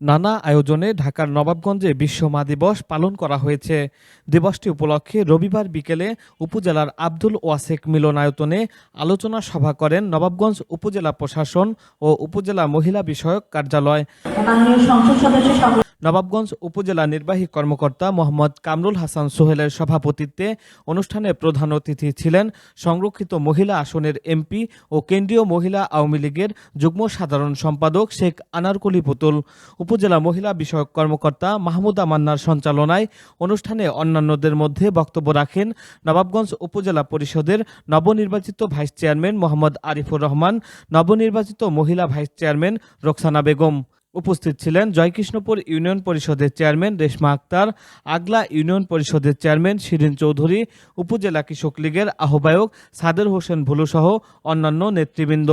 নানা আয়োজনে ঢাকার নবাবগঞ্জে বিশ্ব মা দিবস পালন করা হয়েছে। দিবসটি উপলক্ষে রবিবার বিকেলে উপজেলার আব্দুল ওয়াসেক মিলনায়তনে আলোচনা সভা করেন নবাবগঞ্জ উপজেলা প্রশাসন ও উপজেলা মহিলা বিষয়ক কার্যালয়। নবাবগঞ্জ উপজেলা নির্বাহী কর্মকর্তা মোহাম্মদ কামরুল হাসান সোহেলের সভাপতিত্বে অনুষ্ঠানে প্রধান অতিথি ছিলেন সংরক্ষিত মহিলা আসনের এমপি ও কেন্দ্রীয় মহিলা আওয়ামী লীগের যুগ্ম সাধারণ সম্পাদক শেখ আনারকলি পুতুল। উপজেলা মহিলা বিষয়ক কর্মকর্তা মাহমুদা মান্নার সঞ্চালনায় অনুষ্ঠানে অন্যান্যদের মধ্যে বক্তব্য রাখেন নবাবগঞ্জ উপজেলা পরিষদের নবনির্বাচিত ভাইস চেয়ারম্যান মোহাম্মদ আরিফুর রহমান, নবনির্বাচিত মহিলা ভাইস চেয়ারম্যান রোকসানা বেগম। উপস্থিত ছিলেন জয়কৃষ্ণপুর ইউনিয়ন পরিষদের চেয়ারম্যান রেশমা আক্তার, আগলা ইউনিয়ন পরিষদের চেয়ারম্যান শিরিন চৌধুরী, উপজেলা কৃষক লীগের আহ্বায়ক সাদের হোসেন ভুলুসহ অন্যান্য নেতৃবৃন্দ।